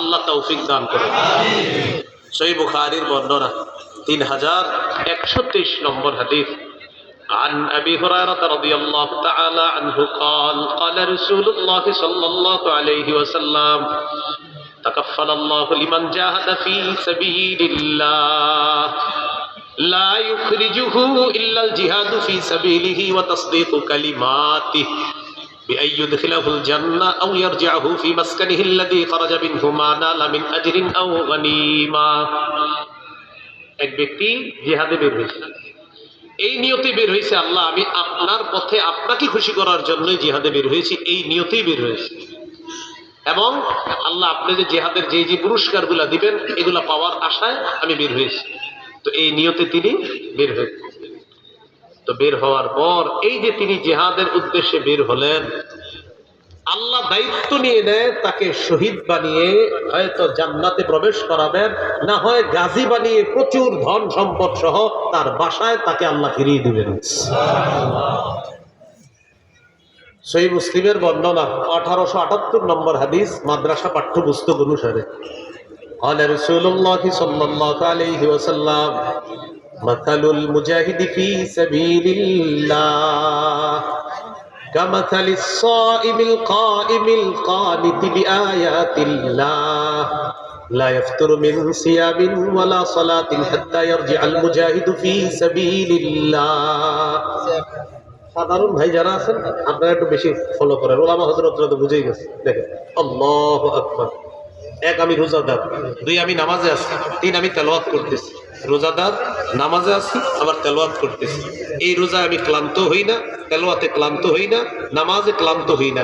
আল্লাহ তৌফিক দান করে সই বুখারির বর্ণনা তিন হাজার একশো তেইশ নম্বর হাদিস عن أبي هريرة رضي الله تعالى عنه قال قال رسول الله صلى الله عليه وسلم تكفل الله لمن جاهد في سبيل الله لا يخرجه إلا الجهاد في سبيله وتصديق كلماته بأن يدخله الجنة أو يرجعه في مسكنه الذي خرج منه ما نال من أجر أو غنيمة এক ব্যক্তি জিহাদে বের হয়েছে এই নিয়তে বের হয়েছে আল্লাহ আমি আপনার পথে আপনাকে খুশি করার জন্যই জিহাদে বের হয়েছি এই নিয়তেই বের হয়েছে এবং আল্লাহ আপনি যে জেহাদের যে যে পুরস্কারগুলা দিবেন এগুলা পাওয়ার আশায় আমি বের হয়েছি তো এই নিয়তে তিনি বের হয়েছে তো বের হওয়ার পর এই যে তিনি জেহাদের উদ্দেশ্যে বের হলেন আল্লাহ দায়িত্ব নিয়ে নেয় তাকে শহীদ বানিয়ে হয়তো জান্নাতে প্রবেশ করাবেন না হয় গাজী বানিয়ে প্রচুর ধন সম্পদ সহ তার বাসায় তাকে আল্লাহ ফিরিয়ে দিবেন সেই মুসলিমের বর্ণনা আঠারোশো আটাত্তর নম্বর হাদিস মাদ্রাসা পাঠ্যপুস্তক অনুসারে قال رسول الله صلى الله عليه وسلم مثل المجاهد في سبيل الله كمثل الصائم القائم القانت بآيات الله لا يفتر من صيام ولا صلاة حتى يرجع المجاهد في سبيل الله সাধারণ ভাই যারা আছেন আপনারা একটু বেশি ফলো করেন ওলামা হজরতরা তো বুঝেই গেছে দেখেন আল্লাহ আকবার এক আমি রোজাদার দুই আমি নামাজে আছি তিন আমি তেলাওয়াত করতেছি রোজাদার, নামাজে আছি, আবার তেলাওয়াত করতেছি। এই রোজায় আমি ক্লান্ত হই না তেলোয়াতে ক্লান্ত হই না, নামাজে ক্লান্ত হই না।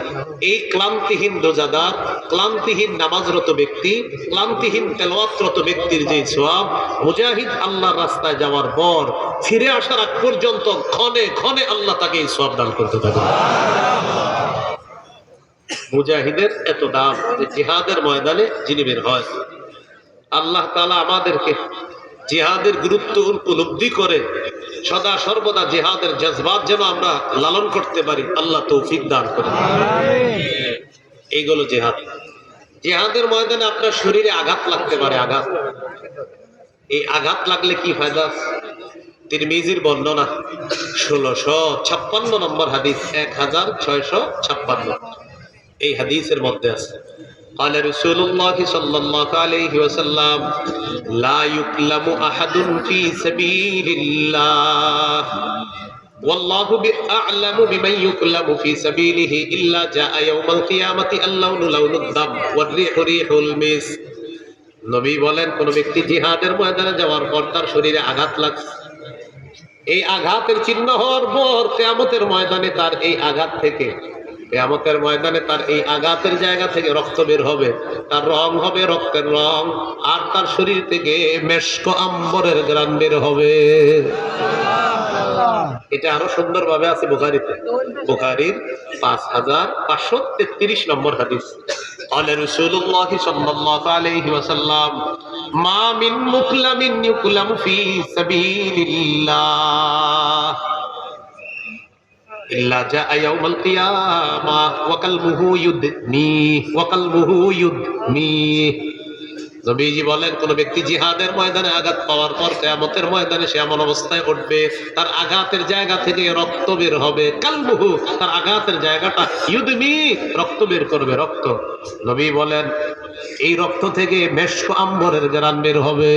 এই ক্লান্তিহীন রোজাদার, ক্লান্তিহীন নামাজরত ব্যক্তি, ক্লান্তিহীন তেলোয়াতরত ব্যক্তির যে সোয়াব মুজাহিদ আল্লাহর রাস্তায় যাওয়ার পর, ফিরে আসার আগ পর্যন্ত ক্ষণে ক্ষণে আল্লাহ তাকে এই সোয়াব দান করতে থাকে মুজাহিদের এত দাম যে জিহাদের ময়দানে যিনি বের হয়, আল্লাহ তালা আমাদেরকে জিহাদের গুরুত্ব উপলব্ধি করে সদা সর্বদা জিহাদের জজবাত যেন আমরা লালন করতে পারি আল্লাহ তৌফিক দান করে এইগুলো জেহাদ। জেহাদের ময়দানে আপনার শরীরে আঘাত লাগতে পারে আঘাত। এই আঘাত লাগলে কি ফায়দা তিরমিজির বর্ণনা ষোলোশো ছাপ্পান্ন নম্বর হাদিস এক হাজার ছয়শো ছাপ্পান্ন। এই হাদিসের মধ্যে আছে قال رسول الله صلى الله عليه وسلم لا يكلم أحد في سبيل الله والله أعلم بمن يكلم في سبيله إلا جاء يوم القيامة اللون لون الدم والريح ريح المس নবী বলেন কোন ব্যক্তি জিহাদের ময়দানে যাওয়ার পর তার শরীরে আঘাত লাগছে এই আঘাতের চিহ্ন হওয়ার পর কেয়ামতের ময়দানে তার এই আঘাত থেকে কেয়ামতের ময়দানে তার এই আঘাতের জায়গা থেকে রক্ত বের হবে তার রং হবে রক্তের রং আর তার শরীর থেকে মেশক আম্বরের গ্রাম বের হবে এটা আরো সুন্দর ভাবে আছে বুখারিতে বুখারির পাঁচ হাজার পাঁচশো তেত্রিশ নম্বর হাদিস قال رسول الله صلى الله عليه وسلم ما من مكلم يكلم في سبيل الله إلا جاء يوم القيامة وقلبه يدنيه وقلبه يدنيه নবীজি বলেন কোন ব্যক্তি জিহাদের ময়দানে আঘাত পাওয়ার পর কেয়ামতের ময়দানে সে এমন অবস্থায় উঠবে তার আঘাতের জায়গা থেকে রক্ত বের হবে কালবুহু তার আঘাতের জায়গাটা ইউদমি রক্ত বের করবে রক্ত নবী বলেন এই রক্ত থেকে মেশক আম্বরের গ্রান বের হবে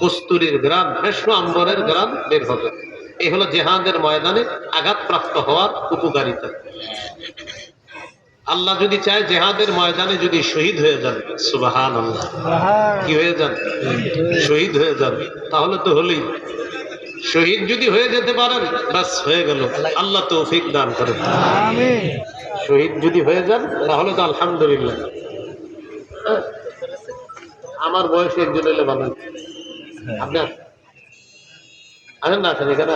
কস্তুরীর গ্রান মেশক আম্বরের গ্রান বের হবে এই হলো জেহাদের ময়দানে আঘাতপ্রাপ্ত হওয়ার উপকারিতা। আল্লাহ যদি চায় জেহাদের ময়দানে যদি শহীদ হয়ে যান সুবাহান আল্লাহ কি হয়ে যান? শহীদ হয়ে যান। তাহলে তো হলেই। শহীদ যদি হয়ে যেতে পারেন বাস হয়ে গেল। আল্লাহ তৌফিক দান করেন। শহীদ যদি হয়ে যান তাহলে তো আলহামদুলিল্লাহ। হ্যাঁ। আমার বয়সে একজন এলে ভালো হতো। আসেন না, আসেন, এখানে।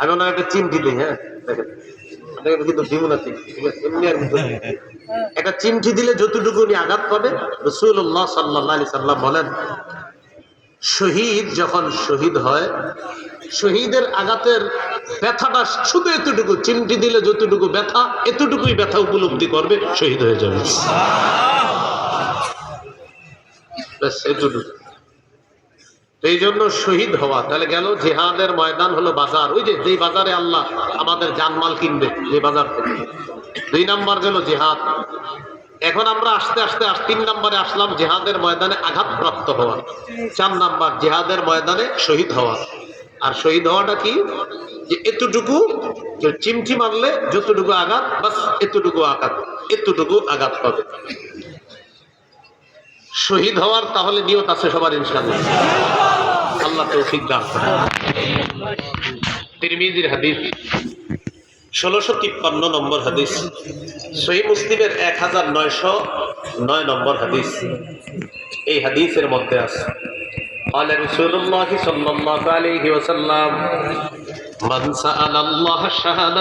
আমি ওনার একটা চিমটি দিই হ্যাঁ? দেখেন। আপনাকে কিন্তু একটা চিমটি দিলে যতটুকু উনি আঘাত পাবে রসুল্লাহ সাল্লাহ আলি সাল্লাম বলেন, শহীদ যখন শহীদ হয়, শহীদের আঘাতের ব্যথাটা শুধু এতটুকু, চিমটি দিলে যতটুকু ব্যথা, এতটুকুই ব্যথা উপলব্ধি করবে, শহীদ হয়ে যাবে। এটুকু এই জন্য শহীদ হওয়া। তাহলে গেল জেহাদের ময়দান হলো বাজার। ওই যে বাজারে আল্লাহ আমাদের জানমাল কিনবে, যে বাজার থেকে। দুই নাম্বার গেল জেহাদ। এখন আমরা আস্তে আস্তে, আস, তিন নম্বরে আসলাম জেহাদের ময়দানে আঘাতপ্রাপ্ত হওয়া। চার নাম্বার, জেহাদের ময়দানে শহীদ হওয়া। আর শহীদ হওয়াটা কি? যে এতটুকু চিমটি মারলে যতটুকু আঘাত, বাস এতটুকু আঘাত এতটুকু আঘাত পাবে। শহীদ হওয়ার তাহলে নিয়ত আছে সবার, ইনশাআল্লাহ। আল্লাহ তৌফিক দান করেন। তিরমিজির হাদিস ষোলোশো তিপ্পান্ন নম্বর হাদিস সহি মুসলিমের এক হাজার নয়শো নয় নম্বর হাদিস এই হাদিসের মধ্যে আছে قال رسول الله صلى الله عليه وسلم من سأل الله الشهادة